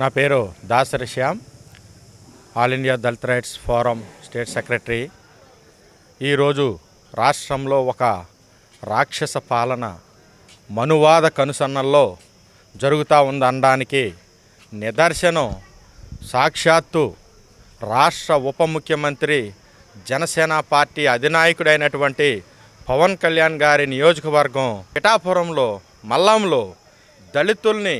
నా పేరు Dasari Shyam all India Dalit rights forum state secretary. ఈరోజు రాష్ట్రంలో ఒక రాక్షస పాలన మనువాద కనుసన్నల్లో జరుగుతూ ఉందనడానికి నిదర్శనం సాక్షాత్తు రాష్ట్ర ఉప ముఖ్యమంత్రి జనసేన పార్టీ అధినాయకుడైనటువంటి పవన్ కళ్యాణ్ గారి నియోజకవర్గం పిఠాపురంలో మల్లంలో దళితుల్ని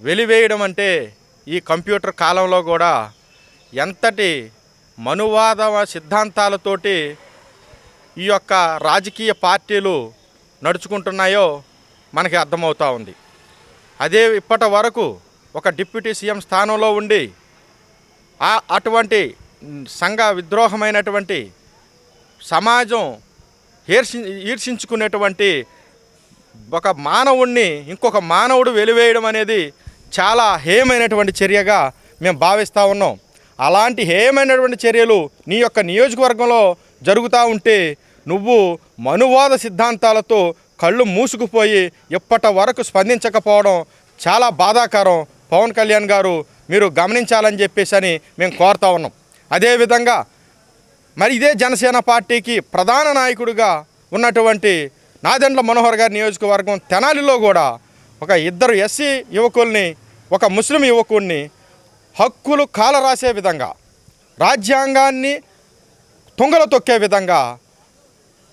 వెలివేయడం అంటే ఈ కంప్యూటర్ కాలంలో కూడా ఎంతటి మనువాద సిద్ధాంతాలతోటి ఈ యొక్క రాజకీయ పార్టీలు నడుచుకుంటున్నాయో మనకి అర్థమవుతూ ఉంది. అదే ఇప్పటి వరకు ఒక డిప్యూటీ సీఎం స్థానంలో ఉండి ఆ అటువంటి సంఘ విద్రోహమైనటువంటి సమాజం ఈర్షి ఈర్షించుకునేటువంటి ఒక మానవుణ్ణి ఇంకొక మానవుడు వెలివేయడం అనేది చాలా హేయమైనటువంటి చర్యగా మేము భావిస్తూ ఉన్నాం. అలాంటి హేయమైనటువంటి చర్యలు నీ యొక్క నియోజకవర్గంలో జరుగుతూ ఉంటే నువ్వు మనువాద సిద్ధాంతాలతో కళ్ళు మూసుకుపోయి ఇప్పటి వరకు స్పందించకపోవడం చాలా బాధాకరం. పవన్ కళ్యాణ్ గారు మీరు గమనించాలని చెప్పేసి అని మేము కోరుతా ఉన్నాం. అదేవిధంగా మరి ఇదే జనసేన పార్టీకి ప్రధాన నాయకుడిగా ఉన్నటువంటి నాదెండ్ల మనోహర్ గారి నియోజకవర్గం తెనాలిలో కూడా ఒక ఇద్దరు ఎస్సీ యువకుల్ని ఒక ముస్లిం యువకుడిని హక్కులు కాల రాసే విధంగా రాజ్యాంగాన్ని తుంగల తొక్కే విధంగా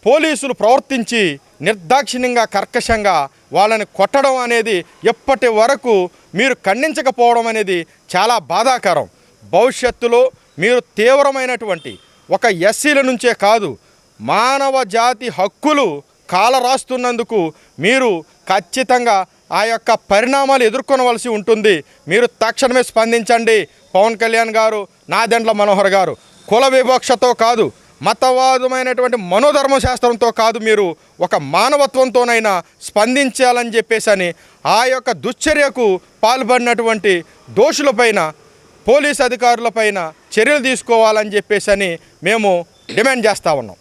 పోలీసులు ప్రవర్తించి నిర్దాక్షిణ్యంగా కర్కశంగా వాళ్ళని కొట్టడం అనేది ఎప్పటి వరకు మీరు ఖండించకపోవడం అనేది చాలా బాధాకరం. భవిష్యత్తులో మీరు తీవ్రమైనటువంటి ఒక ఎస్సీల నుంచే కాదు మానవ జాతి హక్కులు కాల రాస్తున్నందుకు మీరు ఖచ్చితంగా ఆ యొక్క పరిణామాలు ఎదుర్కొనవలసి ఉంటుంది. మీరు తక్షణమే స్పందించండి. పవన్ కళ్యాణ్ గారు నాదెండ్ల మనోహర్ గారు కుల వివక్షతో కాదు మతవాదమైనటువంటి మనోధర్మ శాస్త్రంతో కాదు మీరు ఒక మానవత్వంతోనైనా స్పందించాలని చెప్పేసి అని ఆ యొక్క దుశ్చర్యకు పాల్పడినటువంటి దోషులపైన పోలీస్ అధికారులపైన చర్యలు తీసుకోవాలని చెప్పేసి అని మేము డిమాండ్ చేస్తూ ఉన్నాం.